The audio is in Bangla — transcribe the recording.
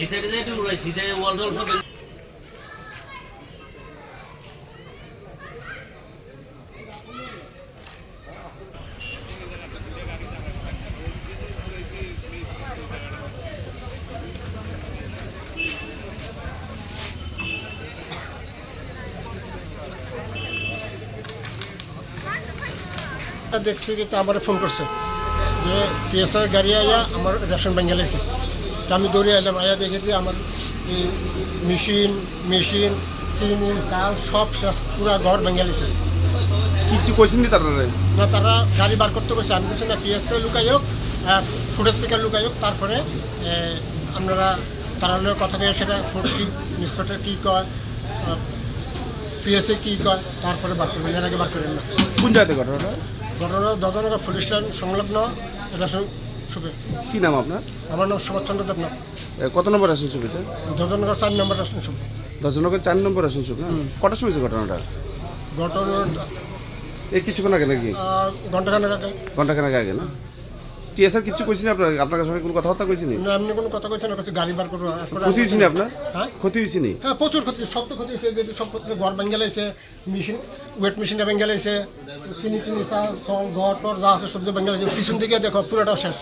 হিসাবে একটু হিসাবে ওয়াল টল সব তা দেখছি কি তা আমার ফোন করছে যে টিএসআর গাড়ি আয়া আমার রেশন ব্যাঙ্গে লাইছে তা আমি দৌড়ে এলাম আয়া দেখে দিয়ে আমার মেশিন মেশিন চিনি চাল সব শেষ পুরা ঘর ভেঙে কি কিছু কইছেন নি তারা? না তারা গাড়ি বার করতে গেছে আমি বলছি না পিএস থেকে লুকাই হোক আর ফুটের থেকে লুকাই হোক তারপরে আপনারা তারা কথা কয়ে সেটা ফুট কি ইন্সপেক্টর কী কয় পিএসএ কী কয় তারপরে বার করবেন। এর আগে বার করবেন না। কোন জায়গাতে ঘটনাটা ঘটনা দজনগর পুলিশ স্টেশন সংলগ্ন রেশন সুপে কি নাম আপনার? আমার নাম সুভাষ চন্দ্র দেবনাথ। এ, কত নম্বর আসেন ছবিটা? দজনগর চার নম্বর রেশন সুপে দশজনকের চার নম্বর আসেন ছবি না? কটার সময় হয়েছে ঘটনাটা? ঘটনা এই কিছুক্ষণ আগে নাকি? ঘন্টাখানেক আগে। ঘন্টাখানেক আগে না? টিএসআর কিছু কইছেন আপনার? আপনার সঙ্গে কোনো কথাবার্তা কইছেন না, এমনি কোনো কথা কইছে না কাছে গাড়ি বার করব এরপরে ক্ষতি হয়েছে নি আপনার? হ্যাঁ? ক্ষতি হয়েছে নি? হ্যাঁ প্রচুর ক্ষতি তো ক্ষতি হয়েছে যেহেতু সব ক্ষতি ঘর ভেঙে লাইছে মেশিন ওয়েট মেশিনটা ভেঙে লাইছে চিনি চিনি চা সল ঘর টর যা আছে সব ভেঙে লাইছে পিছন দিকে দেখো পুরোটা শেষ।